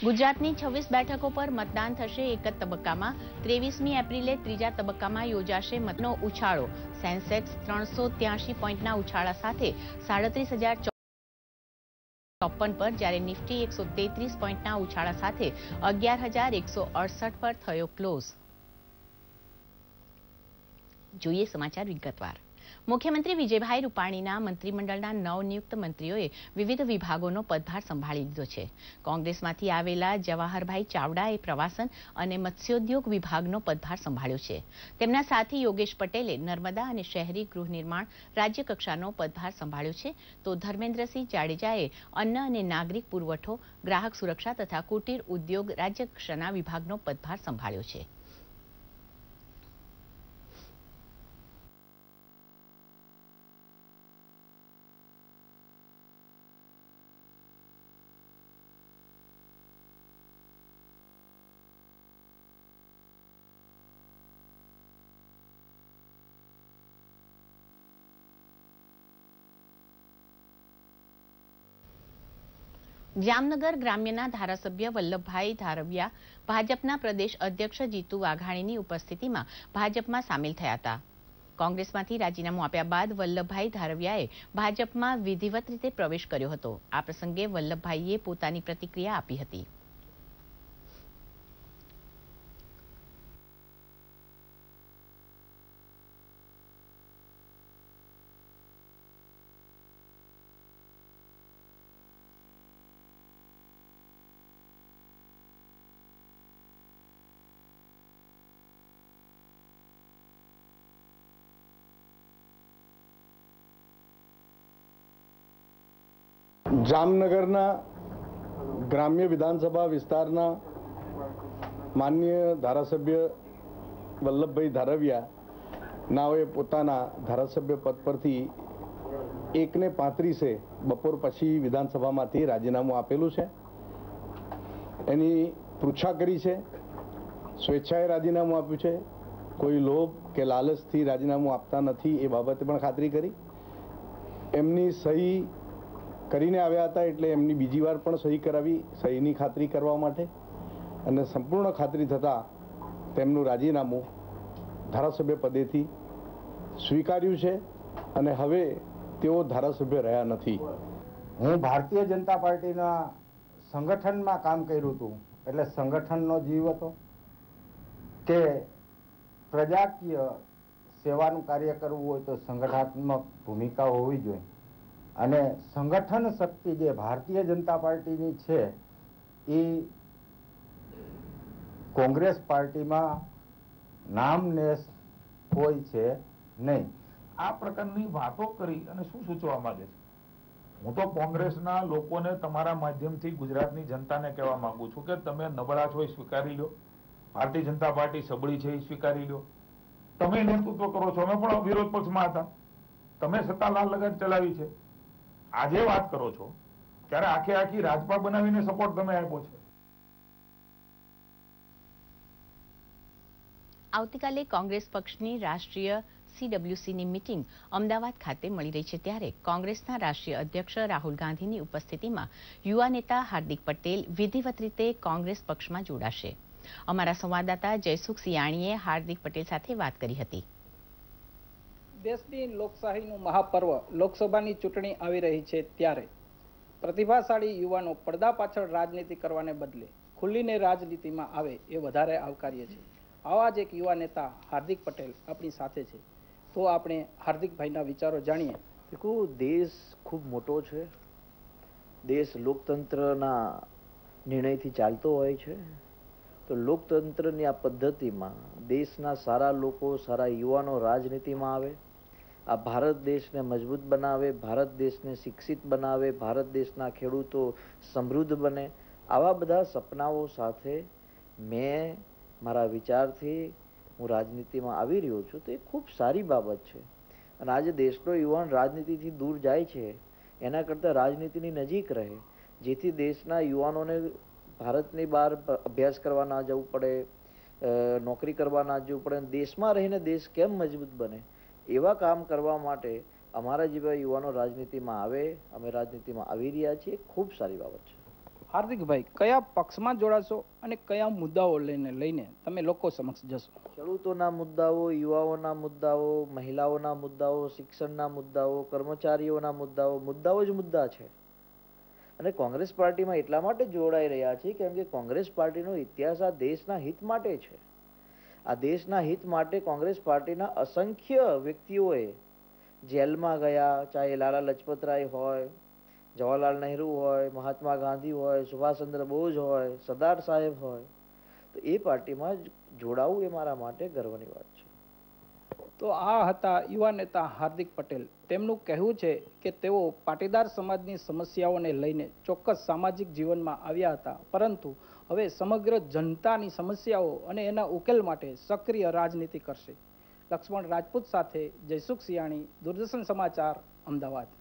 ગુજરાતની છવ્વીસ બેઠકો પર મતદાન થશે એક જ તબક્કામાં. ત્રેવીસમી એપ્રિલે ત્રીજા તબક્કામાં યોજાશે મતનો ઉછાળો. સેન્સેક્સ ત્રણસો ત્યાસી પોઈન્ટના ઉછાળા સાથે સાડત્રીસ હજાર ચોપન પર, જ્યારે નિફ્ટી એકસો તેત્રીસ પોઈન્ટના ઉછાળા સાથે અગિયાર હજાર એકસો અડસઠ પર થયો ક્લોઝ. જોઈએ સમાચાર વિગતવાર. મુખ્યમંત્રી વિજયભાઈ રૂપાણીના મંત્રીમંડળના નવનિયુક્ત મંત્રીઓએ વિવિધ વિભાગોનો પદભાર સંભાળી લીધો છે. કોંગ્રેસમાંથી આવેલા જવાહરભાઈ ચાવડાએ પ્રવાસન અને મત્સ્યોદ્યોગ વિભાગનો પદભાર સંભાળ્યો છે. તેમના સાથી યોગેશ પટેલે નર્મદા અને શહેરી ગૃહનિર્માણ રાજ્યકક્ષાનો પદભાર સંભાળ્યો છે. તો ધર્મેન્દ્રસિંહ જાડેજાએ અન્ન અને નાગરિક પુરવઠો, ગ્રાહક સુરક્ષા તથા કુટીર ઉદ્યોગ રાજ્યકક્ષાના વિભાગનો પદભાર સંભાળ્યો છે. જામનગર ગ્રામ્યના ધારાસભ્ય વલ્લભભાઈ ધારવિયા ભાજપના પ્રદેશ અધ્યક્ષ જીતુ વાઘાણીની ઉપસ્થિતિમાં ભાજપમાં સામેલ થયા હતા. કોંગ્રેસમાંથી રાજીનામું આપ્યા બાદ વલ્લભભાઈ ધારવિયાએ ભાજપમાં વિધિવત રીતે પ્રવેશ કર્યો હતો. આ પ્રસંગે વલ્લભભાઈએ પોતાની પ્રતિક્રિયા આપી હતી. જામનગરના ગ્રામ્ય વિધાનસભા વિસ્તારના માન્ય ધારાસભ્ય વલ્લભભાઈ ધારવિયા નાઓએ પોતાના ધારાસભ્ય પદ પરથી એકને પાંત્રીસે બપોર પછી વિધાનસભામાંથી રાજીનામું આપેલું છે. એની પૃચ્છા કરી છે. સ્વેચ્છાએ રાજીનામું આપ્યું છે. કોઈ લોભ કે લાલચથી રાજીનામું આપતા નથી એ બાબતે પણ ખાતરી કરી. એમની સહી કરીને આવ્યા હતા એટલે એમની બીજી વાર પણ સહી કરાવી, સહીની ખાતરી કરવા માટે. અને સંપૂર્ણ ખાતરી થતાં તેમનું રાજીનામું ધારાસભ્ય પદેથી સ્વીકાર્યું છે અને હવે તેઓ ધારાસભ્ય રહ્યા નથી. હું ભારતીય જનતા પાર્ટીના સંગઠનમાં કામ કર્યું હતું, એટલે સંગઠનનો જીવ હતો, કે પ્રજાકીય સેવાનું કાર્ય કરવું હોય તો સંગઠનાત્મક ભૂમિકા હોવી જોઈએ. અને સંગઠન શક્તિ જે ભારતીય જનતા પાર્ટીની છે, એ કોંગ્રેસ પાર્ટીમાં નામનેસ કોઈ છે નહીં. આ પ્રકારની વાતો કરી અને શું સૂચવા માંગે છે? હું તો કોંગ્રેસના લોકોને તમારા માધ્યમથી ગુજરાતની જનતાને કહેવા માંગુ છું કે તમે નબળા છો એ સ્વીકારી લો. ભારતીય જનતા પાર્ટી સબળી છે એ સ્વીકારી લો. તમે નેતૃત્વ કરો છો. અમે પણ વિરોધ પક્ષમાં હતા. તમે સત્તા લાલ લગાડ ચલાવી છે. આજે વાત કરો છો, ત્યારે આખે આખી રાજપા બનાવીને સપોર્ટ તમે આપ્યો છે. આવતીકાલે કોંગ્રેસ પક્ષની રાષ્ટ્રીય સીડબ્લ્યુસીની મિટિંગ અમદાવાદ ખાતે મળી રહી છે ત્યારે કોંગ્રેસના રાષ્ટ્રીય અધ્યક્ષ રાહુલ ગાંધીની ઉપસ્થિતિમાં યુવા નેતા હાર્દિક પટેલ વિધિવત રીતે કોંગ્રેસ પક્ષમાં જોડાશે. અમારા સંવાદદાતા જયસુખ સિયાણીએ હાર્દિક પટેલ સાથે વાત કરી હતી. દેશની લોકશાહીનું મહાપર્વ લોકસભાની ચૂંટણી આવી રહી છે ત્યારે. પ્રતિભાશાળી યુવાનો પડદા પાછળ રાજનીતિ કરવાને બદલે ખુલ્લીને રાજનીતિમાં આવે એ વધારે આવકાર્ય છે. આવા જ એક યુવા નેતા હાર્દિક પટેલ આપણી સાથે છે. તો આપણે હાર્દિકભાઈના વિચારો જાણીએ. દેખો દેશ ખૂબ મોટો છે. દેશ લોકતંત્રના નિર્ણયથી ચાલતો હોય છે. તો લોકતંત્રની આ પદ્ધતિમાં દેશના સારા લોકો, સારા યુવાનો રાજનીતિમાં આવે. આ ભારત દેશને મજબૂત બનાવે, ભારત દેશને શિક્ષિત બનાવે, ભારત દેશના ખેડૂતો સમૃદ્ધ બને, આવા બધા સપનાઓ સાથે મેં મારા વિચારથી હું રાજનીતિમાં આવી રહ્યો છું, તો એ ખૂબ સારી બાબત છે. અને આજે દેશનો યુવાન રાજનીતિથી દૂર જાય છે, એના કરતાં રાજનીતિની નજીક રહે, જેથી દેશના યુવાનોને ભારતની બહાર અભ્યાસ કરવા ના જવું પડે નોકરી કરવા ના જવું પડે દેશમાં રહીને દેશ કેમ મજબૂત બને? એવા કામ કરવા માટે અમારા જેવા યુવાનો રાજનીતિમાં આવે અમે રાજનીતિમાં આવી રહ્યા છીએ ખૂબ સારી બાબત છે. હાર્દિકભાઈ કયા પક્ષમાં જોડાશો અને કયા મુદ્દાઓ લઈને લઈને તમે લોકો સમક્ષ જશો? ખેડૂતોના મુદ્દાઓ યુવાઓના મુદ્દાઓ મહિલાઓના મુદ્દાઓ શિક્ષણના મુદ્દાઓ કર્મચારીઓના મુદ્દાઓ મુદ્દાઓ જ મુદ્દા છે. અને કોંગ્રેસ પાર્ટીમાં એટલા માટે જોડાઈ રહ્યા છે કેમ કે કોંગ્રેસ પાર્ટીનો ઇતિહાસ આ દેશના હિત માટે છે. આ દેશના હિત માટે કોંગ્રેસ પાર્ટીના અસંખ્ય વ્યક્તિઓએ જેલમાં ગયા, ચાહે લાલા લજપતરાય હોય, જવાહરલાલ નહેરુ હોય, મહાત્મા ગાંધી હોય, સુભાષચંદ્ર બોઝ હોય, સરદાર સાહેબ હોય, તો એ પાર્ટીમાં જોડાવું એ મારા માટે ગર્વની વાત છે. તો આ હતા યુવા નેતા હાર્દિક પટેલ. તેમનું કહેવું છે કે તેઓ પાટીદાર સમાજની સમસ્યાઓને લઈને ચોક્કસ સામાજિક જીવનમાં આવ્યા હતા. પરંતુ હવે સમગ્ર જનતાની સમસ્યાઓ અને એના ઉકેલ માટે સક્રિય રાજનીતિ કરશે. લક્ષ્મણ રાજપૂત સાથે જયસુખ સિયાણી દૂરદર્શન સમાચાર, અમદાવાદ.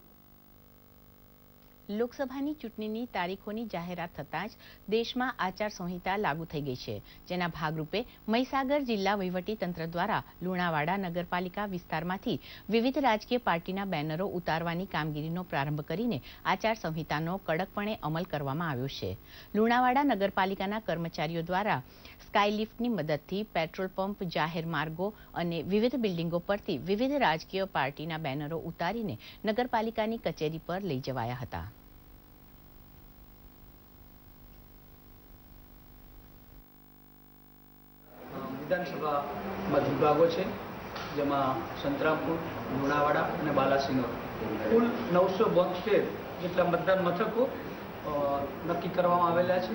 લોકસભાની ચૂંટણીની તારીખોની જાહેરાત થતાં જ દેશમાં આચારસંહિતા લાગુ થઈ ગઈ છે. જેના ભાગરૂપે મહીસાગર જિલ્લા તંત્ર દ્વારા લુણાવાડા નગરપાલિકા વિસ્તારમાંથી વિવિધ રાજકીય પાર્ટીના બેનરો ઉતારવાની કામગીરીનો પ્રારંભ કરીને આચારસંહિતાનો કડકપણે અમલ કરવામાં આવ્યો છે. લુણાવાડા નગરપાલિકાના કર્મચારીઓ દ્વારા સ્કાયલિફ્ટની મદદથી પેટ્રોલ પંપ, જાહેર માર્ગો અને વિવિધ બિલ્ડિંગો પરથી વિવિધ રાજકીય પાર્ટીના બેનરો ઉતારીને નગરપાલિકાની કચેરી પર લઈ જવાયા હતા. વિધાનસભામાં વિભાગો છે, જેમાં સંતરામપુર, લુણાવાડા અને બાલાસિનોર. કુલ નવસો બોતેર જેટલા મતદાન મથકો નક્કી કરવામાં આવેલા છે.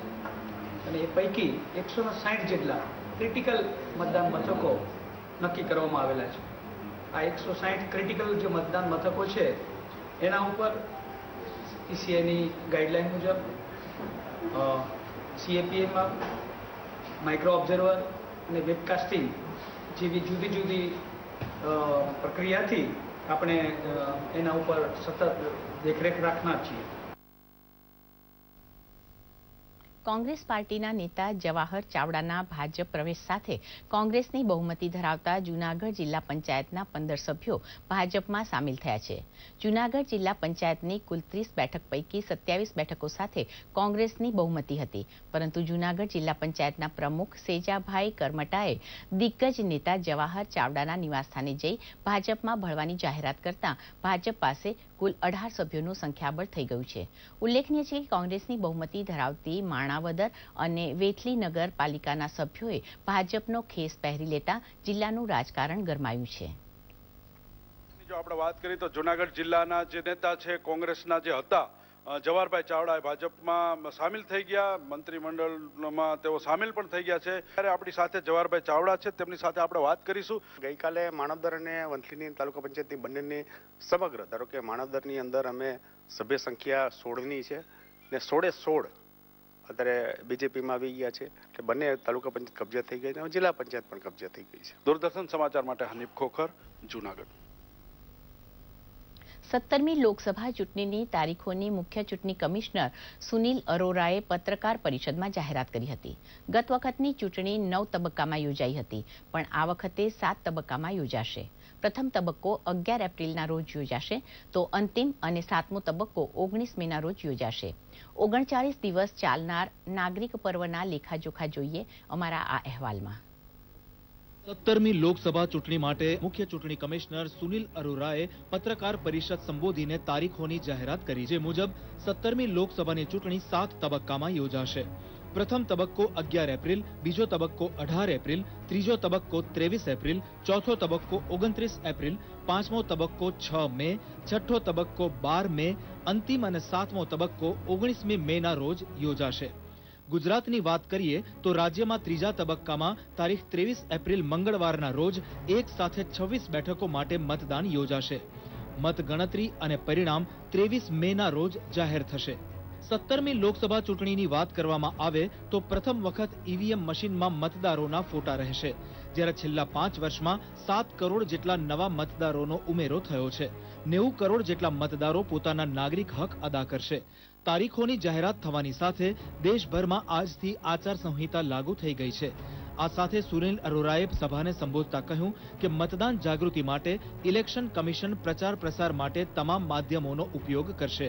અને એ પૈકી એકસો સાઠ જેટલા ક્રિટિકલ મતદાન મથકો નક્કી કરવામાં આવેલા છે. આ એકસો સાઠ ક્રિટિકલ જે મતદાન મથકો છે, એના ઉપર ઈસીઆઈની ગાઈડલાઈન મુજબ સીએપીએમાં માઇક્રો ઓબ્ઝર્વર અને વેબકાસ્ટિંગ જેવી જુદી જુદી પ્રક્રિયાથી આપણે એના ઉપર સતત દેખરેખ રાખનાર છીએ. કોંગ્રેસ પાર્ટીના નેતા જવાહર ચાવડાના ભાજપ પ્રવેશ સાથે કોંગ્રેસની બહુમતી ધરાવતા જૂનાગઢ જિલ્લા પંચાયતના પંદર સભ્યો ભાજપમાં સામેલ થયા છે. જૂનાગઢ જિલ્લા પંચાયતની કુલ ત્રીસ બેઠક પૈકી સત્યાવીસ બેઠકો સાથે કોંગ્રેસની બહુમતી હતી. પરંતુ જૂનાગઢ જિલ્લા પંચાયતના પ્રમુખ સેજાભાઈ કરમટાએ દિગ્ગજ નેતા જવાહર ચાવડાના નિવાસસ્થાને જઈ ભાજપમાં ભળવાની જાહેરાત કરતા ભાજપ પાસે કુલ અઢાર સભ્યોનું સંખ્યાબળ થઈ ગયું છે. ઉલ્લેખનીય છે કે કોંગ્રેસની બહુમતી ધરાવતી માણાવદર અને વેથલી નગરપાલિકાના સભ્યોએ ભાજપનો ખેસ પહેરી લેતા જિલ્લાનું રાજકારણ ગરમાયું છે. જો આપણે વાત કરીએ તો જુનાગઢ જિલ્લાના જે નેતા છે, કોંગ્રેસના જે હતા જવાહરભાઈ ચાવડા ભાજપમાં સામેલ થઈ ગયા. મંત્રીમંડળમાં તેઓ સામેલ પણ થઈ ગયા છે. ત્યારે આપણી સાથે જવાહરભાઈ ચાવડા છે. તેમની સાથે આપણે વાત કરીશું. ગઈકાલે માનવદર અને વંથલીની તાલુકા પંચાયતની બંનેની સમગ્ર ધારો કે માનવદરની અંદર અમે સભ્ય સંખ્યા સોળની છે ને સોળે સોળ અત્યારે બીજેપીમાં આવી ગયા છે. એટલે બંને તાલુકા પંચાયત કબજે થઈ ગઈ છે અને જિલ્લા પંચાયત પણ કબજે થઈ ગઈ છે. દૂરદર્શન સમાચાર માટે હનીફ ખોખર જુનાગઢ. સત્તરમી લોકસભા ચૂંટણીની તારીખોની મુખ્ય ચૂંટણી કમિશનર સુનિલ અરોરાએ પત્રકાર પરિષદમાં જાહેરાત કરી હતી. ગત વખતની ચૂંટણી નવ તબક્કામાં યોજાઈ હતી, પણ આ વખતે સાત તબક્કામાં યોજાશે. પ્રથમ તબક્કો અગિયાર એપ્રિલના રોજ યોજાશે, તો અંતિમ અને સાતમો તબક્કો ઓગણીસ મેના રોજ યોજાશે. ઓગણચાલીસ દિવસ ચાલનાર નાગરિક પર્વના લેખાજોખા જોઈએ અમારા આ અહેવાલમાં. સત્તરમી લોકસભા ચૂંટણી માટે મુખ્ય ચૂંટણી કમિશનર સુનિલ અરોરાએ પત્રકાર પરિષદ સંબોધીને તારીખોની જાહેરાત કરી, જે મુજબ સત્તરમી લોકસભાની ચૂંટણી સાત તબક્કામાં યોજાશે. પ્રથમ તબક્કો અગિયાર એપ્રિલ, બીજો તબક્કો અઢાર એપ્રિલ, ત્રીજો તબક્કો ત્રેવીસ એપ્રિલ, ચોથો તબક્કો ઓગણત્રીસ એપ્રિલ, પાંચમો તબક્કો છ મે, છઠ્ઠો તબક્કો બાર મે, અંતિમ અને સાતમો તબક્કો ઓગણીસમી મેના રોજ યોજાશે. ગુજરાતની વાત કરીએ તો રાજ્યમાં ત્રીજા તબક્કામાં તારીખ ત્રેવીસ એપ્રિલ મંગળવારના રોજ એક સાથે છવ્વીસ બેઠકો માટે મતદાન યોજાશે. મતગણતરી અને પરિણામ ત્રેવીસ મેના રોજ જાહેર થશે. સત્તરમી લોકસભા ચૂંટણીની વાત કરવામાં આવે તો પ્રથમ વખત ઈવીએમ મશીનમાં મતદારોના ફોટા રહેશે, જ્યારે છેલ્લા પાંચ વર્ષમાં સાત કરોડ જેટલા નવા મતદારોનો ઉમેરો થયો છે. નેવું કરોડ જેટલા મતદારો પોતાના નાગરિક હક અદા કરશે. તારીખોની જાહેરાત થવાની સાથે દેશભરમાં આજથી આચાર સંહિતા લાગુ થઈ ગઈ છે. આ સાથે સુનિલ અરોરાએ સભાને સંબોધતા કહ્યું કે મતદાન જાગૃતિ માટે ઇલેક્શન કમિશન પ્રચાર પ્રસાર માટે તમામ માધ્યમોનો ઉપયોગ કરશે.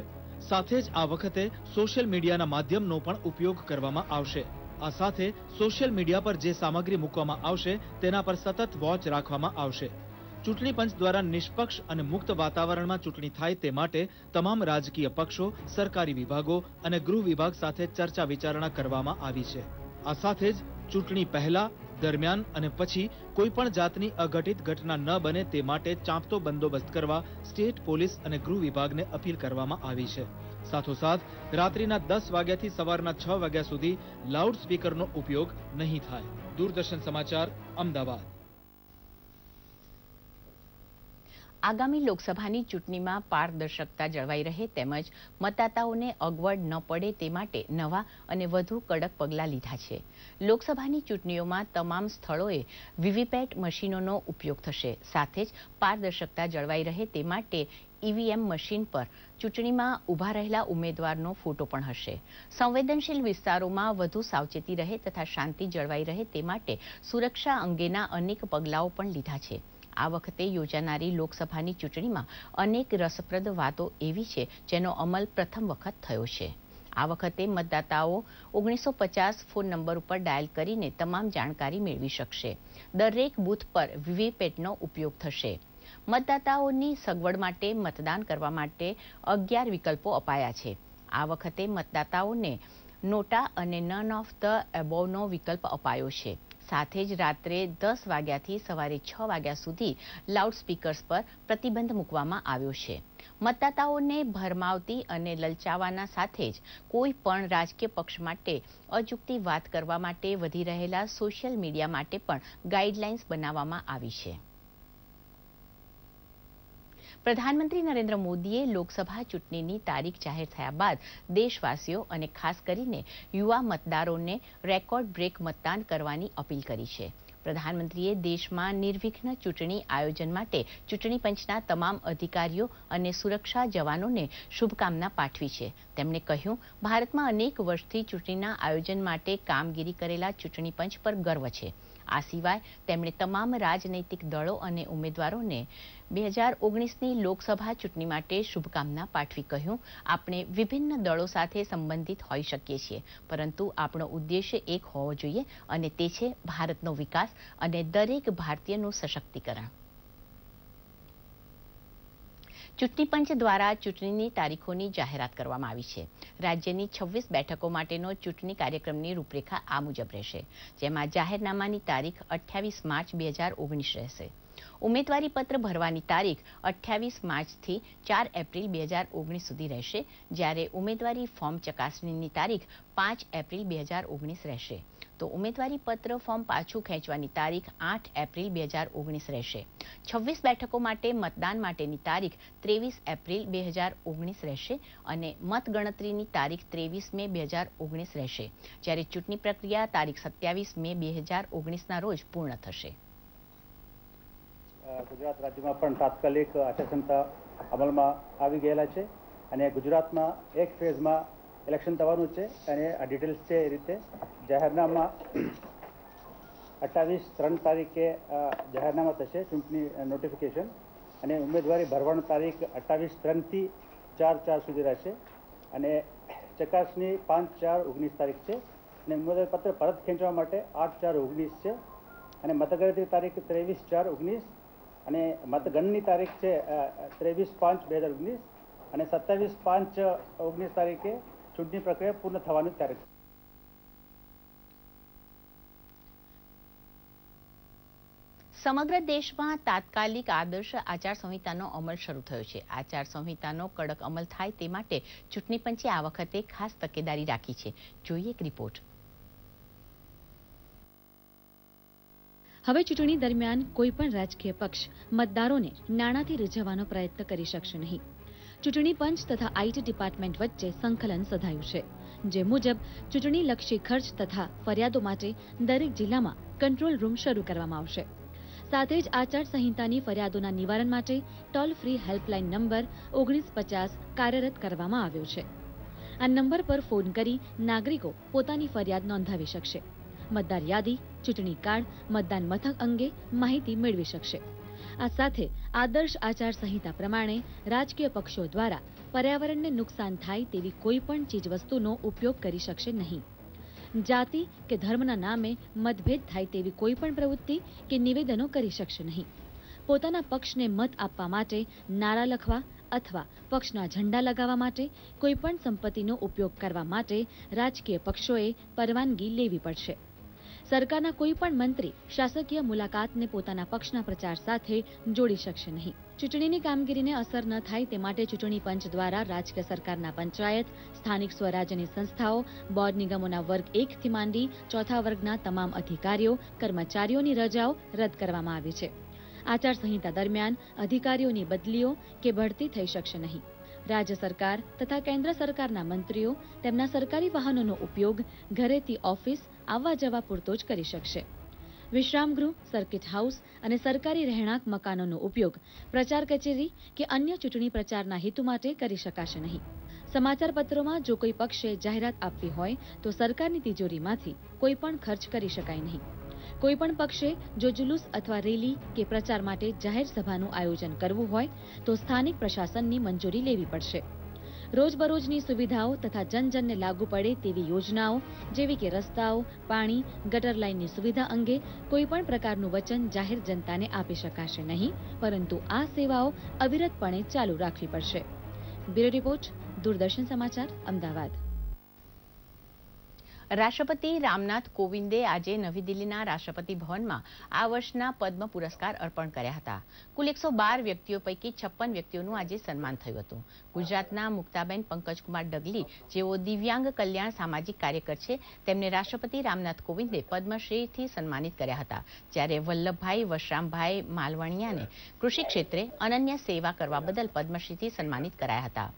સાથે જ આ વખતે સોશિયલ મીડિયાના માધ્યમનો પણ ઉપયોગ કરવામાં આવશે. આ સાથે સોશિયલ મીડિયા પર જે સામગ્રી મૂકવામાં આવશે તેના પર સતત વોચ રાખવામાં આવશે. ચૂંટણી પંચ દ્વારા નિષ્પક્ષ અને મુક્ત વાતાવરણમાં ચૂંટણી થાય તે માટે તમામ રાજકીય પક્ષો, સરકારી વિભાગો અને ગૃહ વિભાગ સાથે ચર્ચા વિચારણા કરવામાં આવી છે. આ સાથે જ ચૂંટણી પહેલા, દરમિયાન અને પછી કોઈ પણ જાતની અઘટિત ઘટના ન બને તે માટે ચાંપતો બંદોબસ્ત કરવા સ્ટેટ પોલીસ અને ગૃહ વિભાગને અપીલ કરવામાં આવી છે. સાથોસાથ, રાત્રિના દસ વાગ્યાથી સવારના છ વાગ્યા સુધી લાઉડ સ્પીકરનો ઉપયોગ નહીં થાય. દૂરદર્શન સમાચાર, અમદાવાદ. આગામી લોકસભાની ચૂંટણીમાં પારદર્શકતા જળવાઈ રહે તેમજ મતદાતાઓને અગવડ ન પડે તે માટે નવા અને વધુ કડક પગલાં લીધા છે. લોકસભાની ચૂંટણીઓમાં તમામ સ્થળોએ વીવીપેટ મશીનોનો ઉપયોગ થશે. સાથે જ પારદર્શકતા જળવાઈ રહે તે માટે ઈવીએમ મશીન પર ચૂંટણીમાં ઊભા રહેલા ઉમેદવારનો ફોટો પણ હશે. સંવેદનશીલ વિસ્તારોમાં વધુ સાવચેતી રહે તથા શાંતિ જળવાઈ રહે તે માટે સુરક્ષા અંગેના અનેક પગલાઓ પણ લીધા છે. આ વખતે યોજાનારી લોકસભાની ચૂંટણીમાં અનેક રસપ્રદ વાતો એવી છે જેનો અમલ પ્રથમ વખત થયો છે. આ વખતે મતદાતાઓ ઓગણીસો પચાસ ફોન નંબર ઉપર ડાયલ કરીને તમામ જાણકારી મેળવી શકશે. દરેક બૂથ પર વીવીપેટનો ઉપયોગ થશે. મતદાતાઓની સગવડ માટે મતદાન કરવા માટે અગિયાર વિકલ્પો અપાયા છે. આ વખતે મતદાતાઓને નોટા અને નન ઓફ ધ એબોવનો વિકલ્પ અપાયો છે. સાથે જ રાત્રે દસ વાગ્યાથી સવારે છ વાગ્યા સુધી લાઉડ સ્પીકર્સ પર પ્રતિબંધ મૂકવામાં આવ્યો છે. મતદાતાઓને ભરમાવતી અને લલચાવાના સાથે જ કોઈ પણ રાજકીય પક્ષ માટે અચૂકતી વાત કરવા માટે વધી રહેલા સોશિયલ મીડિયા માટે પણ ગાઈડલાઇન્સ બનાવવામાં આવી છે. પ્રધાનમંત્રી નરેન્દ્ર મોદીએ લોકસભા ચૂંટણીની તારીખ જાહેર થયા બાદ દેશવાસીઓ અને ખાસ કરીને યુવા મતદારોને રેકોર્ડ બ્રેક મતદાન કરવાની અપીલ કરી છે. પ્રધાનમંત્રીએ દેશમાં નિર્વિઘ્ન ચૂંટણી આયોજન માટે ચૂંટણી પંચના તમામ અધિકારીઓ અને સુરક્ષા જવાનોને શુભકામના પાઠવી છે. તેમણે કહ્યું, ભારતમાં અનેક વર્ષથી ચૂંટણીના આયોજન માટે કામગીરી કરેલા ચૂંટણી પંચ પર ગર્વ છે. આ સિવાય તેમણે તમામ રાજનૈતિક દળો અને ઉમેદવારોને બે હજાર ઓગણીસની લોકસભા ચૂંટણી માટે શુભકામના પાઠવી કહ્યું. આપણે વિભિન્ન દળો સાથે સંબંધિત હોઈ શકીએ છીએ, પરંતુ આપણો ઉદ્દેશ્ય એક હોવો જોઈએ અને તે છે ભારતનો વિકાસ અને દરેક ભારતીયનું સશક્તિકરણ. ચૂંટણી પંચ દ્વારા ચૂંટણીની તારીખોની જાહેરાત કરવામાં આવી છે. રાજ્યની છવ્વીસ બેઠકો માટેનો ચૂંટણી કાર્યક્રમની રૂપરેખા આ મુજબ રહેશે, જેમાં જાહેરનામાની તારીખ અઠ્યાવીસ માર્ચ બે હજાર ઓગણીસ રહેશે. ઉમેદવારી પત્ર ભરવાની તારીખ અઠ્યાવીસ માર્ચથી ચાર એપ્રિલ બે હજાર ઓગણીસ સુધી રહેશે, જ્યારે ઉમેદવારી ફોર્મ ચકાસણીની તારીખ પાંચ એપ્રિલ બે હજાર ઓગણીસ રહેશે. તો ઉમેદવારી પત્ર ફોર્મ પાછું ખેંચવાની તારીખ આઠ એપ્રિલ બે હજાર ઓગણીસ રહેશે. છવ્વીસ બેઠકો માટે મતદાન માટેની તારીખ ત્રેવીસ એપ્રિલ બે હજાર ઓગણીસ રહેશે અને મતગણતરીની તારીખ ત્રેવીસ મે બે હજાર ઓગણીસ રહેશે. જ્યારે ચૂંટણી પ્રક્રિયા તારીખ સત્યાવીસ મે બે હજાર ઓગણીસના રોજ પૂર્ણ થશે. ગુજરાત રાજ્યમાં પણ તાત્કાલિક આચારસંહિતા અમલમાં આવી ગયેલા છે અને ગુજરાતમાં એક ફેઝમાં ઇલેક્શન થવાનું છે અને આ ડિટેલ્સ છે એ રીતે જાહેરનામા અઠ્ઠાવીસ ત્રણ તારીખે જાહેરનામા થશે ચૂંટણી નોટિફિકેશન અને ઉમેદવારી ભરવાની તારીખ અઠ્ઠાવીસ ત્રણથી ચાર ચાર સુધી રહેશે અને ચકાસણી પાંચ ચાર ઓગણીસ તારીખ છે અને ઉમેદવારીપત્ર પરત ખેંચવા માટે આઠ ચાર ઓગણીસ છે અને મતગણતરી તારીખ ત્રેવીસ ચાર ઓગણીસ અને મતગણની તારીખ છે ત્રેવીસ પાંચ બે હજાર ઓગણીસ અને સત્યાવીસ પાંચ ઓગણીસ તારીખે ચૂંટણી પ્રક્રિયા પૂર્ણ થવાનું ત્યારે સમગ્ર દેશમાં તાત્કાલિક આદર્શ આચાર સંહિતાનો અમલ શરૂ થયો છે. આચાર સંહિતાનો કડક અમલ થાય તે માટે ચૂંટણી પંચે આ વખતે ખાસ તકેદારી રાખી છે. જોઈએ એક રિપોર્ટ. હવે ચૂંટણી દરમિયાન કોઈ પણ રાજકીય પક્ષ મતદારોને નાણાંથી રીઝવવાનો પ્રયત્ન કરી શકશે નહીં. ચૂંટણી પંચ તથા આઈટી ડિપાર્ટમેન્ટ વચ્ચે સંકલન સધાયું છે, જે મુજબ ચૂંટણીલક્ષી ખર્ચ તથા ફરિયાદો માટે દરેક જિલ્લામાં કંટ્રોલ રૂમ શરૂ કરવામાં આવશે. સાથે જ આચાર સંહિતાની ફરિયાદોના નિવારણ માટે ટોલ ફ્રી હેલ્પલાઇન નંબર ઓગણીસ પચાસ કાર્યરત કરવામાં આવ્યો છે. આ નંબર પર ફોન કરી નાગરિકો પોતાની ફરિયાદ નોંધાવી શકશે. મતદાર યાદી, ચૂંટણી કાર્ડ, મતદાન મથક અંગે માહિતી મેળવી શકશે. આ સાથે આદર્શ આચાર સંહિતા પ્રમાણે રાજકીય પક્ષો દ્વારા પર્યાવરણને નુકસાન થાય તેવી કોઈ પણ ચીજવસ્તુનો ઉપયોગ કરી શકશે નહીં. જાતિ કે ધર્મના નામે મતભેદ થાય તેવી કોઈ પણ પ્રવૃત્તિ કે નિવેદનો કરી શકશે નહીં. પોતાના પક્ષને મત આપવા માટે નારા લખવા અથવા પક્ષના ઝંડા લગાવવા માટે કોઈ પણ સંપત્તિનો ઉપયોગ કરવા માટે રાજકીય પક્ષોએ પરવાનગી લેવી પડશે. સરકારના કોઈ પણ મંત્રી શાસકીય મુલાકાતને પોતાના પક્ષના પ્રચાર સાથે જોડી શકશે નહીં. ચૂંટણીની કામગીરીને અસર ન થાય તે માટે ચૂંટણી પંચ દ્વારા રાજ્ય સરકારના પંચાયત, સ્થાનિક સ્વરાજ્યની સંસ્થાઓ, બોર્ડ નિગમોના વર્ગ એકથી માંડી ચોથા વર્ગના તમામ અધિકારીઓ, કર્મચારીઓની રજાઓ રદ કરવામાં આવી છે. આચારસંહિતા દરમિયાન અધિકારીઓની બદલીઓ કે બઢતી થઈ શકશે નહીં. રાજ્ય સરકાર તથા કેન્દ્ર સરકારના મંત્રીઓ તેમના સરકારી વાહનોનો ઉપયોગ, ઘરેથી ઓફિસ આવવા જવા પૂરતો જ કરી શકશે. વિશ્રામગૃહ સર્કિટ હાઉસ અને સરકારી રહેણાંક મકાનોનો ઉપયોગ પ્રચાર કચેરી કે અન્ય ચૂંટણી પ્રચારના હેતુ માટે કરી શકાશે નહીં. સમાચારપત્રોમાં જો કોઈ પક્ષે જાહેરાત આપવી હોય તો સરકારની તિજોરીમાંથી કોઈ પણ ખર્ચ કરી શકાય નહીં. કોઈ પણ પક્ષે જો જુલુસ અથવા રેલી કે પ્રચાર માટે જાહેર સભાનું આયોજન કરવું હોય તો સ્થાનિક પ્રશાસનની મંજૂરી લેવી પડશે. રોજબરોજની સુવિધાઓ તથા જનજનને લાગુ પડે તેવી યોજનાઓ, જેવી કે રસ્તાઓ, પાણી, ગટર લાઇનની સુવિધા અંગે કોઈપણ પ્રકારનું વચન જાહેર જનતાને આપી શકાશે નહીં, પરંતુ આ સેવાઓ અવિરતપણે ચાલુ રાખવી પડશે. બ્યુરો રિપોર્ટ, દૂરદર્શન સમાચાર, અમદાવાદ. રાષ્ટ્રપતિ રામનાથ કોવિંદે આજે નવી દિલ્હીના રાષ્ટ્રપતિ ભવનમાં આ વર્ષના પદ્મ પુરસ્કાર અર્પણ કર્યા હતા. કુલ એકસો બાર વ્યક્તિઓ પૈકી છપ્પન વ્યક્તિઓનું આજે સન્માન થયું હતું. ગુજરાતના મુક્તાબેન પંકજકુમાર ડગલી, જેઓ દિવ્યાંગ કલ્યાણ સામાજિક કાર્યકર છે, તેમને રાષ્ટ્રપતિ રામનાથ કોવિંદે પદ્મશ્રીથી સન્માનિત કર્યા હતા. જ્યારે વલ્લભભાઈ વશરામભાઈ માલવણિયાને કૃષિ ક્ષેત્રે અનન્ય સેવા કરવા બદલ પદ્મશ્રીથી સન્માનિત કરાયા હતા.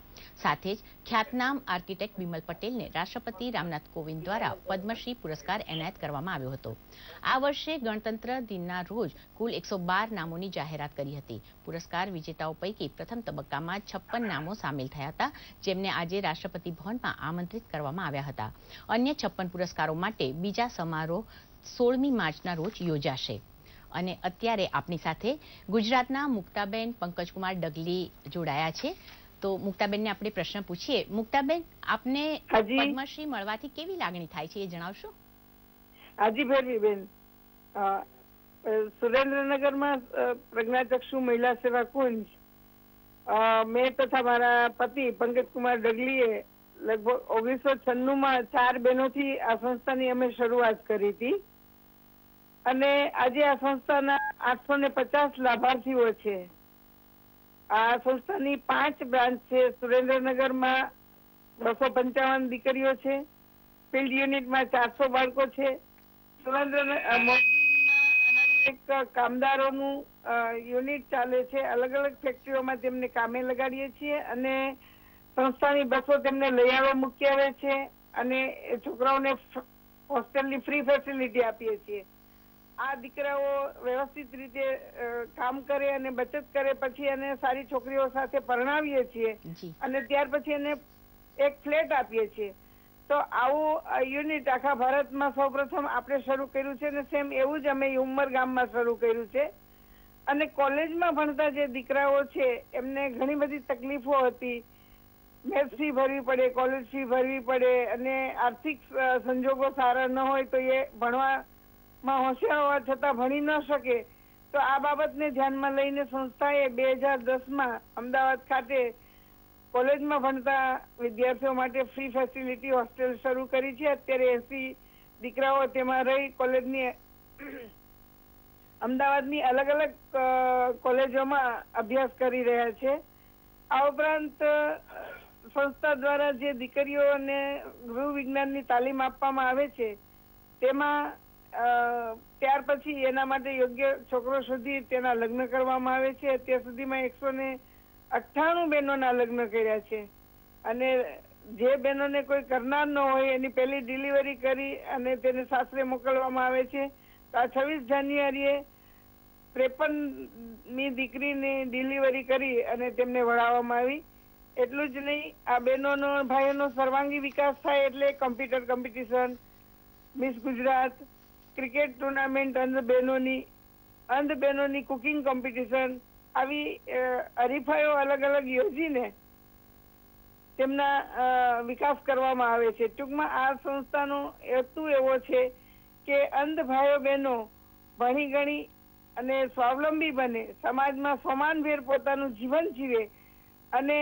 સાથે જ ખ્યાતનામ આર્કિટેક્ટ બિમલ પટેલને રાષ્ટ્રપતિ રામનાથ કોવિંદ દ્વારા પદ્મશ્રી પુરસ્કાર એનાયત કરવામાં આવ્યો હતો. આ વર્ષે ગણતંત્ર દિનના રોજ કુલ એકસો નામોની જાહેરાત કરી હતી. પુરસ્કાર વિજેતાઓ પૈકી પ્રથમ તબક્કામાં છપ્પન નામો સામેલ થયા હતા, જેમને આજે રાષ્ટ્રપતિ ભવનમાં આમંત્રિત કરવામાં આવ્યા હતા. અન્ય છપ્પન પુરસ્કારો માટે બીજા સમારોહ સોળમી માર્ચના રોજ યોજાશે. અને અત્યારે આપણી સાથે ગુજરાતના મુક્તાબેન પંકજકુમાર ડગલી જોડાયા છે. તો મુક્તાબેનને આપણે પ્રશ્ન પૂછીએ. મુક્તાબેન આપને પદ્મશ્રી મળવાથી કેવી લાગણી થાય છે એ જણાવશો? હાજી ભૈરવીબેન સુરેન્દ્રનગરમાં પ્રજ્ઞાચક્ષુ મહિલા સેવા કુંજ. મેં તથા મારા પતિ પંકજકુમાર ડગલીએ લગભગ ઓગણીસો છન્નું માં ચાર બહેનોથી આ સંસ્થાની અમે શરૂઆત કરી હતી. અને આજે આ સંસ્થાના આઠસો ને પચાસ લાભાર્થીઓ છે. આ સંસ્થાની પાંચ બ્રાન્ચ છે સુરેન્દ્રનગરમાં બસો પંચાવન દીકરીઓ છે. ફિલ્ડ યુનિટમાં ચારસો બાળકો છે. સુરેન્દ્રનગર એક કામદારોનું યુનિટ ચાલે છે. અલગ અલગ ફેક્ટરીઓમાં તેમને કામે લગાડીએ છીએ અને સંસ્થાની બસો તેમને લઈ આવવા મૂકી આવે છે અને છોકરાઓને હોસ્ટેલની ફ્રી ફેસિલિટી આપીએ છીએ. આ દીકરાઓ વ્યવસ્થિત રીતે કામ કરે અને બચત કરે પછી એને સારી છોકરીઓ સાથે પરણાવીએ છીએ અને ત્યાર પછી એને એક ફ્લેટ આપીએ છીએ. તો આવું યુનિટ આખા ભારતમાં સૌપ્રથમ આપણે શરૂ કર્યું છે અને સેમ એવું જ અમે ઉમર ગામમાં શરૂ કર્યું છે. અને કોલેજમાં ભણતા જે દીકરાઓ છે એમને ઘણી બધી તકલીફો હતી. મેથ ફી ભરવી પડે કોલેજ ફી ભરવી પડે અને આર્થિક સંજોગો સારા ન હોય તો એ ભણવા માં હોશિયાર હોવા છતાં ભણી ન શકે. તો આ બાબતને ધ્યાનમાં લઈને સંસ્થાએ બે હજાર દસમાં અમદાવાદ ખાતે કોલેજમાં ભણતા વિદ્યાર્થીઓ માટે ફ્રી ફેસિલિટી હોસ્ટેલ શરૂ કરી છે. અત્યારે એસી દીકરાઓ તેમાં રહી કોલેજની અમદાવાદની અલગ અલગ કોલેજોમાં અભ્યાસ કરી રહ્યા છે. આ ઉપરાંત સંસ્થા દ્વારા જે દીકરીઓને ગૃહ વિજ્ઞાનની તાલીમ આપવામાં આવે છે, તેમાં ત્યાર પછી એના માટે યોગ્ય છોકરો સુધી તેના લગ્ન કરવામાં આવે છે. અત્યાર સુધીમાં એકસો ને અઠ્ઠાણું બહેનોના લગ્ન કર્યા છે. અને જે બહેનોને કોઈ કરનાર ન હોય, એની પહેલી ડિલિવરી કરી અને તેને સાસરે મોકલવામાં આવે છે. તો આ છવ્વીસ જાન્યુઆરીએ ત્રેપનની દીકરીની ડિલિવરી કરી અને તેમને વળાવવામાં આવી. એટલું જ નહીં, આ બહેનોનો, ભાઈઓનો સર્વાંગી વિકાસ થાય એટલે computer competition miss Gujarat cricket tournament અંધ બહેનોની અંધ બહેનોની કુકિંગ કોમ્પિટિશન આવી હરીફાઈઓ અલગ અલગ યોજીને તેમના વિકાસ કરવામાં આવે છે. ટૂંકમાં આ સંસ્થાનો હેતુ એવો છે કે અંધ ભાઈઓ બહેનો ભણી ગણી અને સ્વાવલંબી બને, સમાજમાં સમાનભેર પોતાનું જીવન જીવે અને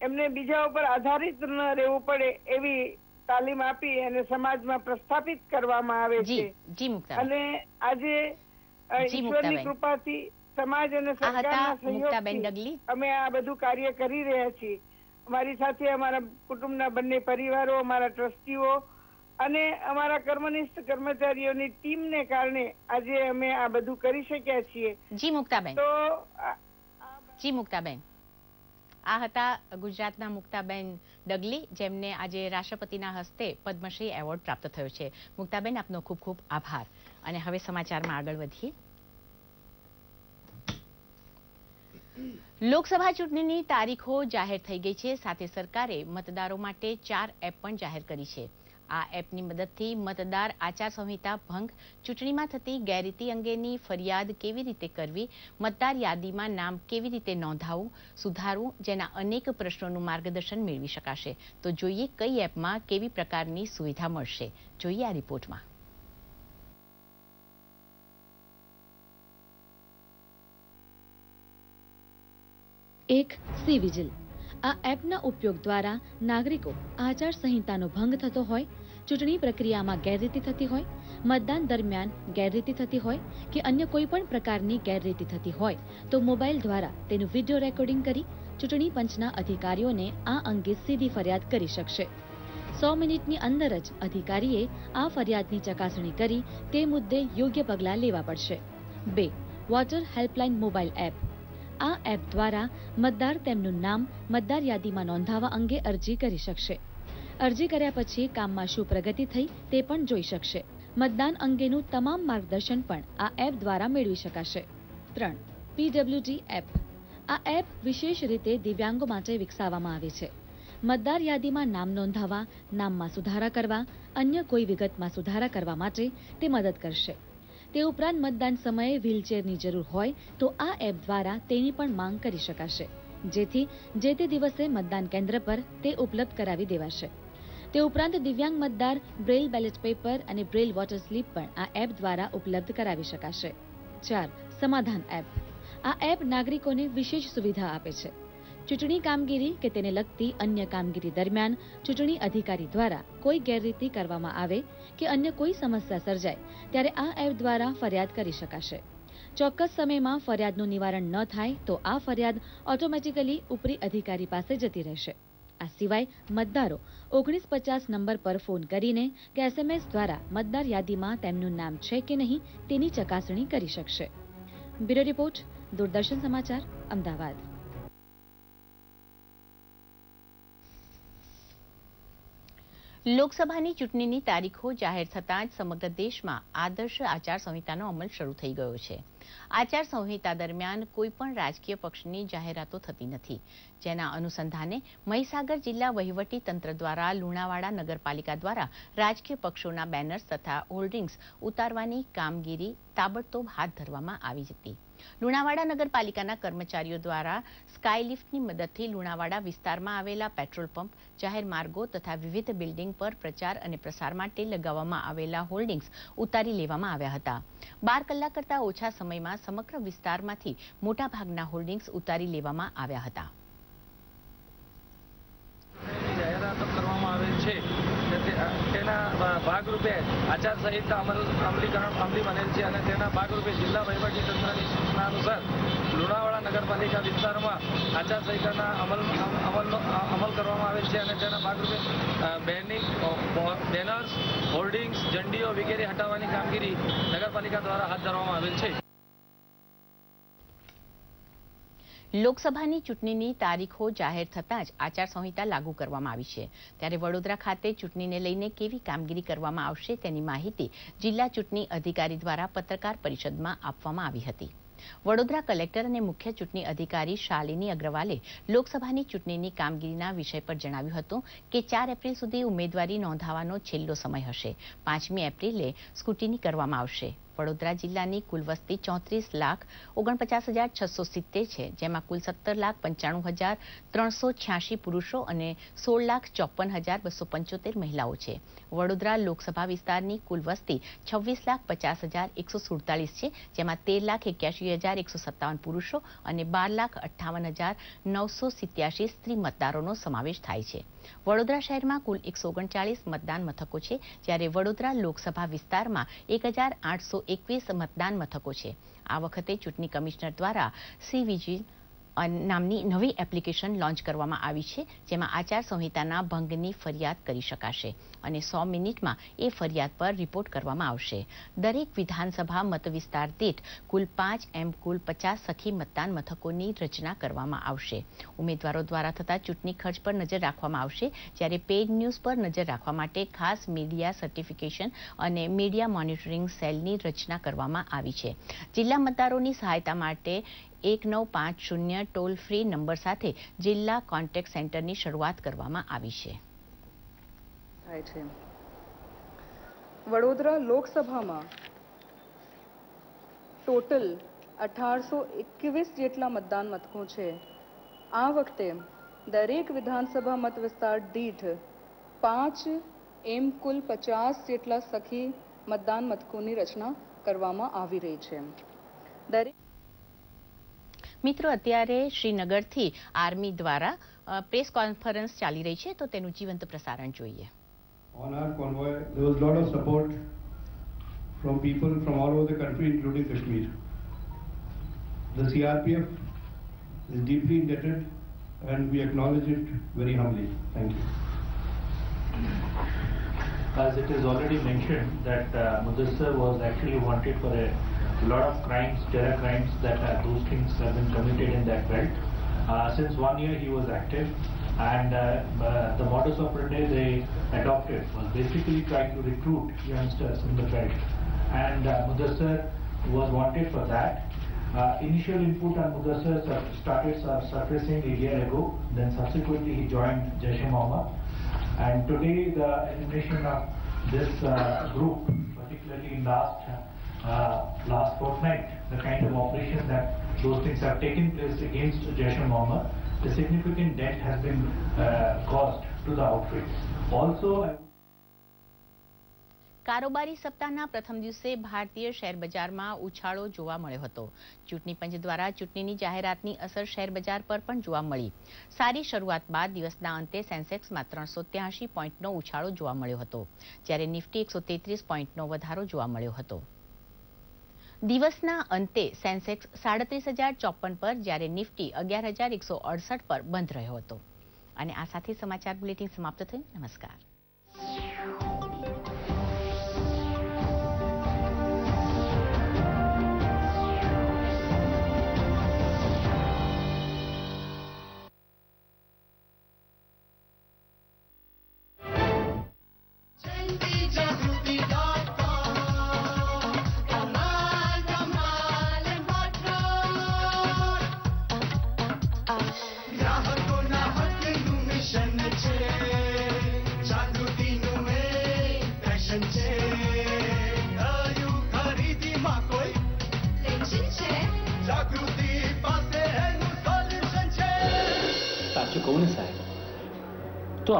એમને બીજા ઉપર આધારિત ન રહેવું પડે એવી તાલીમ આપી અને સમાજમાં પ્રસ્થાપિત કરવામાં આવે છે. અને આજે ઈશ્વરની કૃપાથી સમાજ અને સરકારના સહયોગથી અમે આ બધું કાર્ય કરી રહ્યા છીએ. અમારી સાથે અમારા કુટુંબના બંને પરિવારો અમારા ટ્રસ્ટીઓ અને અમારા કર્મનિષ્ઠ કર્મચારીઓની ટીમને કારણે આજે અમે આ બધું કરી શક્યા છીએ. જી મુક્તાબેન. તો જી મુક્તાબેન. આ હતા ગુજરાતના મુક્તાબેન ડગલી, જેમને આજે રાષ્ટ્રપતિના હસ્તે પદ્મશ્રી એવોર્ડ પ્રાપ્ત થયો છે. મુક્તાબેન, આપનો ખૂબ ખૂબ આભાર. અને હવે સમાચારમાં આગળ વધીએ. લોકસભા ચૂંટણીની તારીખો જાહેર થઈ ગઈ છે. સાથે સરકારે મતદારો માટે ચાર એપ પણ જાહેર કરી છે. આ એપની મદદથી મતદાર આચારસંહિતા ભંગ, ચૂંટણીમાં થતી ગેરરીતિ અંગેની ફરિયાદ કેવી રીતે કરવી, મતદાર યાદીમાં નામ કેવી રીતે નોંધાવવું સુધારવું જેના અનેક પ્રશ્નોનું માર્ગદર્શન મેળવી શકાશે. તો જોઈએ કઈ એપમાં કેવી પ્રકારની સુવિધા મળશે. જોઈએ આ રિપોર્ટમાં. એક સી વિજિલ. આ એપના ઉપયોગ દ્વારા નાગરિકો આચાર સંહિતાનો ભંગ થતો હોય, ચૂંટણી પ્રક્રિયામાં ગેરરીતિ થતી હોય, મતદાન દરમિયાન ગેરરીતિ થતી હોય કે અન્ય કોઈ પણ પ્રકારની ગેરરીતિ થતી હોય, તો મોબાઈલ દ્વારા તેનું વીડિયો રેકોર્ડિંગ કરી ચૂંટણી પંચના અધિકારીઓને આ અંગે સીધી ફરિયાદ કરી શકશે. સો મિનિટની અંદર જ અધિકારીએ આ ફરિયાદની ચકાસણી કરી તે મુદ્દે યોગ્ય પગલાં લેવા પડશે. બે, વોટર હેલ્પલાઇન મોબાઈલ એપ. આ એપ દ્વારા મતદાર તેમનું નામ, મતદાર યાદીમાં નોંધાવવા અંગે અરજી કરી શકશે. અરજી કર્યા પછી કામમાં શું પ્રગતિ થઈ તે પણ જોઈ શકશે. મતદાન અંગેનું તમામ માર્ગદર્શન પણ આ એપ દ્વારા મેળવી શકાશે. ત્રણ, પીડબ્લ્યુડી એપ. આ એપ વિશેષ રીતે દિવ્યાંગો માટે વિકસાવવામાં આવી છે. મતદાર યાદીમાં નામ નોંધાવવા, નામમાં સુધારા કરવા, અન્ય કોઈ વિગતમાં સુધારા કરવા માટે તે મદદ કરશે. તે ઉપરાંત મતદાન સમયે વ્હીલચેરની જરૂર હોય તો આ એપ દ્વારા તેની પણ માંગ કરી શકાશે. જેથી જે તે દિવસે મતદાન કેન્દ્ર પર તે ઉપલબ્ધ કરાવી દેવાશે. તે ઉપરાંત દિવ્યાંગ મતદાર બ્રેલ બેલેટ પેપર અને બ્રેલ વોટર સ્લીપ પણ આ એપ દ્વારા ઉપલબ્ધ કરાવી શકાશે. ચાર, સમાધાન એપ. આ એપ નાગરિકોને વિશેષ સુવિધા આપે છે. ચૂંટણી કામગીરી કે તેને લગતી અન્ય કામગીરી દરમિયાન ચૂંટણી અધિકારી દ્વારા કોઈ ગેરરીતિ કરવામાં આવે કે અન્ય કોઈ સમસ્યા સર્જાય, ત્યારે આ એપ દ્વારા ફરિયાદ કરી શકાશે. ચોક્કસ સમયમાં ફરિયાદનું નિવારણ ન થાય તો આ ફરિયાદ ઓટોમેટિકલી ઉપરી અધિકારી પાસે જતી રહેશે. આ સિવાય મતદારો ઓગણીસ પચાસ નંબર પર ફોન કરીને કે એસએમએસ દ્વારા મતદાર યાદીમાં તેમનું નામ છે કે નહીં તેની ચકાસણી કરી શકશે. બ્યુરો રિપોર્ટ, દૂરદર્શન સમાચાર, અમદાવાદ. લોકસભાની ચૂંટણીની તારીખો જાહેર થતાં જ સમગ્ર દેશમાં આદર્શ આચાર સંહિતાનો અમલ શરૂ થઈ ગયો છે. આચાર સંહિતા દરમિયાન કોઈપણ રાજકીય પક્ષની જાહેરાતો થતી નથી. જેના અનુસંધાને મહીસાગર જિલ્લા વહીવટી તંત્ર દ્વારા લુણાવાડા નગરપાલિકા દ્વારા રાજકીય પક્ષોના બેનર્સ તથા હોર્ડિંગ્સ ઉતારવાની કામગીરી તાબડતોબ હાથ ધરવામાં આવી હતી. લુણાવાડા નગરપાલિકાના કર્મચારીઓ દ્વારા સ્કાયલિફ્ટની મદદથી લુણાવાડા વિસ્તારમાં આવેલા પેટ્રોલ પંપ, જાહેર માર્ગો તથા વિવિધ બિલ્ડિંગ પર પ્રચાર અને પ્રસાર માટે લગાવવામાં આવેલા હોર્ડિંગ્સ ઉતારી લેવામાં આવ્યા હતા. બાર કલાક કરતા ઓછા સમયમાં સમગ્ર વિસ્તારમાંથી મોટાભાગના હોર્ડિંગ્સ ઉતારી લેવામાં આવ્યા હતા જાહેરાતો કરવામાં આવે છે કે તે- ભાગરૂપે આચારસંહિતા અમલ અમલીકરણ અમલી બનેલ છે અને તેના ભાગરૂપે જિલ્લા વહીવટીતંત્રની સૂચના અનુસાર લુણાવાડા નગરપાલિકા વિસ્તારમાં આચારસંહિતાના અમલ અમલનો અમલ કરવામાં આવે છે અને તેના ભાગરૂપે બેનિંગ બેનર્સ, હોર્ડિંગ્સ ઝંડીઓ વગેરે હટાવવાની કામગીરી નગરપાલિકા દ્વારા હાથ ધરવામાં આવેલ છે. લોકસભાની ચૂંટણીની તારીખો જાહેર થતાં જ આચારસંહિતા લાગુ કરવામાં આવી છે. ત્યારે વડોદરા ખાતે ચૂંટણીને લઈને કેવી કામગીરી કરવામાં આવશે તેની માહિતી જિલ્લા ચૂંટણી અધિકારી દ્વારા પત્રકાર પરિષદમાં આપવામાં આવી હતી. વડોદરા કલેક્ટર અને મુખ્ય ચૂંટણી અધિકારી શાલિની અગ્રવાલે લોકસભાની ચૂંટણીની કામગીરીના વિષય પર જણાવ્યું હતું કે ચાર એપ્રિલ સુધી ઉમેદવારી નોંધાવવાનો છેલ્લો સમય હશે. પાંચમી એપ્રિલે સ્કૂટીની કરવામાં આવશે. વડોદરા જિલ્લાની કુલ વસ્તી ચોત્રીસ લાખ ઓગણપચાસ હજાર છસો સિત્તેર છે, જેમાં કુલ સત્તર લાખ પંચાણું હજાર ત્રણસો છ્યાસી પુરુષો અને સોળ લાખ ચોપન હજાર બસો પંચોતેર મહિલાઓ છે. વડોદરા લોકસભા વિસ્તારની કુલ વસ્તી છવ્વીસ લાખ પચાસ હજાર એકસો સુડતાલીસ છે, જેમાં તેર લાખ એક્યાસી હજાર એકસો સત્તાવન પુરુષો અને બાર લાખ અઠ્ઠાવન હજાર નવસો સિત્યાસી સ્ત્રી મતદારોનો સમાવેશ થાય છે. વડોદરા શહેરમાં કુલ એકસો ઓગણચાળીસ મતદાન મથકો છે, જ્યારે વડોદરા લોકસભા વિસ્તારમાં એક હજાર આઠસો એકવીસ મતદાન મથકો છે. આ વખતે ચૂંટણી કમિશનર દ્વારા સી. વિજિલ નામની નવી એપ્લિકેશન લોન્ચ કરવામાં આવી છે, જેમાં આચાર સંહિતાના ભંગની ફરિયાદ કરી શકાશે અને સો મિનિટમાં એ ફરિયાદ પર રિપોર્ટ કરવામાં આવશે. દરેક વિધાનસભા મતવિસ્તાર દીઠ કુલ પાંચ એમ કુલ પચાસ સખી મતદાન મથકોની રચના કરવામાં આવશે. ઉમેદવારો દ્વારા થતા ચૂંટણી ખર્ચ પર નજર રાખવામાં આવશે, જ્યારે પેઇડ ન્યૂઝ પર નજર રાખવા માટે ખાસ મીડિયા સર્ટિફિકેશન અને મીડિયા મોનિટરિંગ સેલની રચના કરવામાં આવી છે. જિલ્લા મતદારોની સહાયતા માટે એક નવ પાંચ શૂન્ય ટોલ ફ્રી નંબર સાથે જિલ્લા કોન્ટેક્ટ સેન્ટરની શરૂઆત કરવામાં આવી છે. વડોદરા લોકસભામાં ટોટલ અઢારસો એકવીસ જેટલા મતદાન મથકો છે. આ વખતે દરેક વિધાનસભા મત વિસ્તાર દીઠ પાંચ એમ કુલ પચાસ જેટલા સખી મતદાન મથકોની રચના કરવામાં આવી રહી છે. દરેક મિત્રો અત્યારે શ્રીનગરથી આર્મી દ્વારા પ્રેસ કોન્ફરન્સ ચાલી રહી છે તો તેનું જીવંત પ્રસારણ જોઈએ On our convoy, there was a lot of support from people from all over the country, including Kashmir. The CRPF is deeply indebted and we acknowledge it very humbly. Thank you. As it is already mentioned that uh, Mudassar was actually wanted for a lot of crimes, terror crimes, that uh, those things have been committed in that belt. Uh, since one year he was active and uh, uh, the modus operandi they adopted was basically trying to recruit youngsters in the belt. And uh, Mudassar was wanted for that. Uh, initial input on Mudassar started sur- surfacing a year ago, then subsequently he joined Jaish-e-Mohammed. And today the elimination of this uh, group, particularly in last uh, last fortnight, the kind of operation that those things have taken place against Jaish-e-Mohammed, a significant debt has been uh, caused to the outfit. Also, કારોબારી સપ્તાહના પ્રથમ દિવસે ભારતીય share બજારમાં ઉછાળો જોવા મળ્યો હતો. ચૂંટણી પંચ દ્વારા ચૂંટણીની જાહેરાતની અસર શેર બજાર પર પણ જોવા મળી. સારી શરૂઆત બાદ દિવસના અંતે સેન્સેક્સમાં ત્રણસો ત્યાસી પોઈન્ટનો ઉછાળો જોવા મળ્યો હતો જ્યારે નિફ્ટી એકસો તેત્રીસ પોઈન્ટનો વધારો જોવા મળ્યો હતો. દિવસના અંતે સેન્સેક્સ સાડત્રીસ હજાર ચોપન પર જ્યારે નિફ્ટી અગિયાર હજાર એકસો અડસઠ પર બંધ રહ્યો હતો. અને આ સાથે સમાચાર બુલેટિન સમાપ્ત થયું. નમસ્કાર.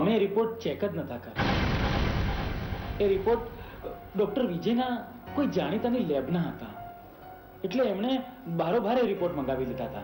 અમે રિપોર્ટ ચેક જ નતા કર્યા. એ રિપોર્ટ ડોક્ટર વિજયના કોઈ જાણીતાની લેબના હતા. એટલે એમણે બારોબાર રિપોર્ટ મંગાવી લીધા હતા.